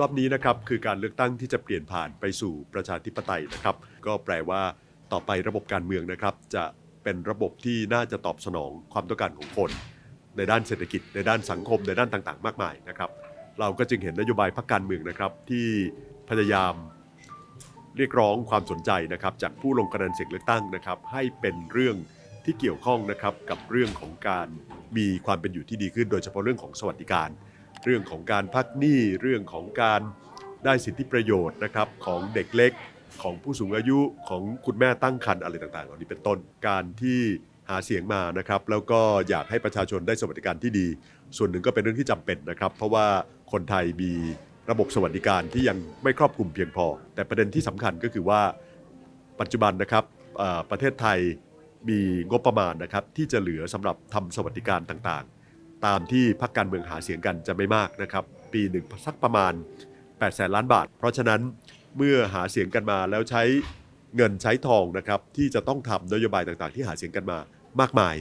รอบนี้นะครับคือการเลือกตั้งที่จะเปลี่ยนผ่านไปสู่ประชาธิปไตยนะครับ ก็แปลว่าต่อไประบบการเมืองนะครับ จะเป็นระบบที่น่าจะตอบสนองความต้องการของคน ในด้านเศรษฐกิจในด้านสังคมในด้านต่างๆ มากมายนะครับ เราก็จึงเห็นนโยบายพรรคการเมืองนะครับ ที่พยายามเรียกร้องความสนใจนะครับจากผู้ลงคะแนนเสียงเลือกตั้งนะครับ ให้เป็นเรื่องที่เกี่ยวข้องนะครับกับเรื่องของการมีความเป็นอยู่ที่ดีขึ้น โดยเฉพาะเรื่องของสวัสดิการ เรื่องของการพักหนี้เรื่องของการได้สิทธิประโยชน์นะครับของเด็กเล็กของผู้สูงอายุของคุณแม่ตั้งครรภ์อะไรต่างๆ เหล่านี้เป็นต้นการที่หาเสียงมานะครับ แล้วก็อยากให้ประชาชนได้สวัสดิการที่ดี ส่วนหนึ่งก็เป็นเรื่องที่จำเป็นนะครับ เพราะว่าคนไทยมีระบบสวัสดิการที่ยังไม่ครอบคลุมเพียงพอ แต่ประเด็นที่สำคัญก็คือว่าปัจจุบันนะครับประเทศไทยมีงบประมาณนะครับที่จะเหลือสำหรับทำสวัสดิการต่างๆ ตามที่พรรคการเมืองหาเสียงกันจะไม่มากนะครับ ปีหนึ่งสักประมาณ8แสนล้านบาท เพราะฉะนั้นเมื่อหาเสียงกันมาแล้วใช้เงินใช้ทองนะครับที่จะต้องทำนโยบายต่างๆ ที่หาเสียงกันมามากมาย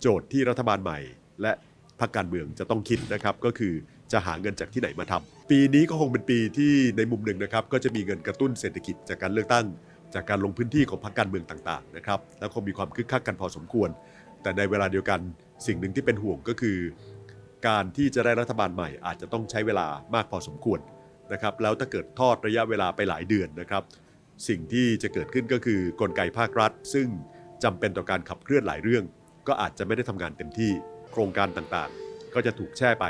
โจทย์ที่รัฐบาลใหม่ และพรรคการเมืองจะต้องคิดนะครับก็คือจะหาเงินจากที่ไหนมาทำปีนี้ก็คงเป็นปีที่ในมุมหนึ่งนะครับก็จะมีเงินกระตุ้นเศรษฐกิจจากการเลือกตั้ง จากการลงพื้นที่ของพรรคการเมืองต่างๆนะครับแล้วคงมีความคึกคักกันพอสมควร แต่ในเวลาเดียวกันสิ่งหนึ่งที่เป็นห่วงก็คือ การที่จะได้รัฐบาลใหม่อาจจะต้องใช้เวลามากพอสมควรนะครับแล้วถ้าเกิดทอดระยะเวลาไปหลายเดือนนะครับ สิ่งที่จะเกิดขึ้นก็คือกลไกภาครัฐ ซึ่งจำเป็นต่อการขับเคลื่อนหลายเรื่อง ก็อาจจะไม่ได้ทำงานเต็มที่โครงการต่างๆ ก็จะถูกแช่ไป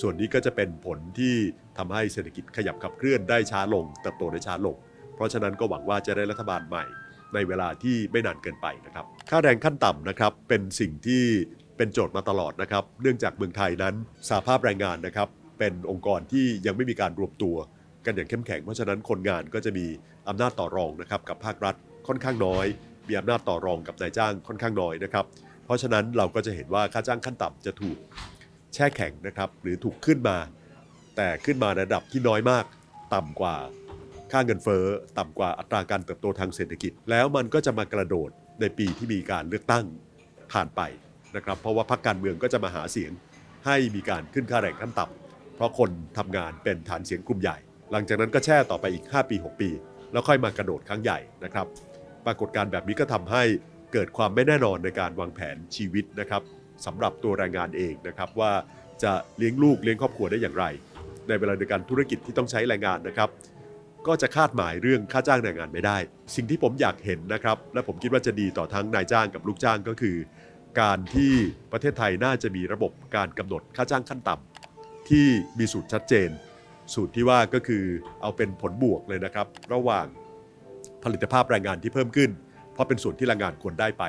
ส่วนนี้ก็จะเป็นผลที่ทำให้เศรษฐกิจขยับขับเคลื่อนได้ช้าลงเติบโตได้ช้าลง เพราะฉะนั้นก็หวังว่าจะได้รัฐบาลใหม่ ในเวลาที่ไม่นานเกินไปนะครับ ค่าแรงขั้นต่ำนะครับเป็นสิ่งที่เป็นโจทย์มาตลอดนะครับ เนื่องจากเมืองไทยนั้นสาภาพแรงงานนะครับ เป็นองค์กรที่ยังไม่มีการรวมตัว กันอย่างเข้มแข็ง เพราะฉะนั้นคนงานก็จะมีอำนาจต่อรองนะครับกับภาครัฐค่อนข้างน้อย มีอำนาจต่อรองกับนายจ้างค่อนข้างน้อยนะครับ เพราะฉะนั้นเราก็จะเห็นว่าค่าจ้างขั้นต่ำจะถูกแช่แข็งนะครับหรือถูกขึ้นมา แต่ขึ้นมาในระดับที่น้อยมาก ต่ำกว่า ค่าเงินเฟ้อต่ำกว่าอัตราการเติบโตทางเศรษฐกิจ แล้วมันก็จะมากระโดดในปีที่มีการเลือกตั้งผ่านไปนะครับ เพราะว่าพรรคการเมืองก็จะมาหาเสียงให้มีการขึ้นค่าแรงขั้นต่ำเพราะคนทำงานเป็นฐานเสียงกลุ่มใหญ่ หลังจากนั้นก็แช่ต่อไปอีก 5 ปี 6 ปี แล้วค่อยมากระโดดครั้งใหญ่นะครับ ปรากฏการแบบนี้ก็ทำให้เกิดความไม่แน่นอนในการวางแผนชีวิตนะครับสำหรับตัวแรงงานเองนะครับว่าจะเลี้ยงลูกเลี้ยงครอบครัวได้อย่างไร ในเวลาเดียวกันธุรกิจที่ต้องใช้แรงงานนะครับ ก็จะคาดหมายเรื่องค่าจ้างแรงงานไม่ได้ สิ่งที่ผมอยากเห็นนะครับ และผมคิดว่าจะดีต่อทั้งนายจ้างกับลูกจ้างก็คือ การที่ประเทศไทยน่าจะมีระบบการกำหนดค่าจ้างขั้นต่ำที่มีสูตรชัดเจน สูตรที่ว่าก็คือเอาเป็นผลบวกเลยนะครับ ระหว่างผลิตภาพแรงงานที่เพิ่มขึ้น เพราะเป็นส่วนที่แรงงานควรได้ไป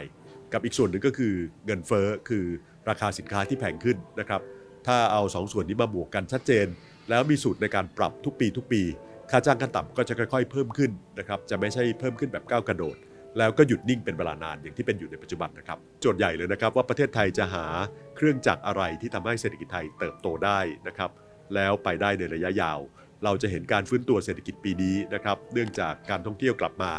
กับอีกส่วนหนึ่งก็คือเงินเฟ้อคือราคาสินค้าที่แพงขึ้นนะครับถ้าเอาสองส่วนนี้มาบวกกันชัดเจน แล้วมีสูตรในการปรับทุกปีทุกปี ค่าจ้างขั้นต่ำก็จะค่อยๆ เพิ่มขึ้นนะครับจะไม่ใช่เพิ่มขึ้นแบบก้าวกระโดด แล้วก็หยุดนิ่งเป็นเวลานานอย่างที่เป็นอยู่ในปัจจุบันนะครับโจทย์ใหญ่เลยนะครับว่าประเทศไทยจะหาเครื่องจักรอะไรที่ทำให้เศรษฐกิจไทยเติบโตได้นะครับแล้วไปได้ในระยะยาว เราจะเห็นการฟื้นตัวเศรษฐกิจปีนี้นะครับเนื่องจากการท่องเที่ยวกลับมา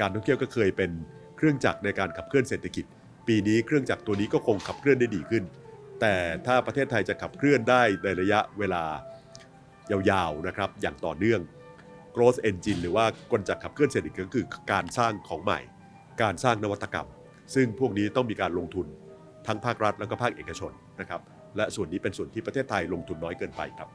การท่องเที่ยวก็เคยเป็นเครื่องจักรในการขับเคลื่อนเศรษฐกิจ ปีนี้เครื่องจักรตัวนี้ก็คงขับเคลื่อนได้ดีขึ้น แต่ถ้าประเทศไทยจะขับเคลื่อนได้ในระยะเวลา ยาวๆนะครับอย่างต่อเนื่อง growth engine หรือว่ากลจักรขับเคลื่อนเศรษฐกิจก็คือการสร้างของใหม่ การสร้างนวัตกรรม ซึ่งพวกนี้ต้องมีการลงทุนทั้งภาครัฐแล้วก็ภาคเอกชนนะครับและส่วนนี้เป็นส่วนที่ประเทศไทยลงทุนน้อยเกินไปครับ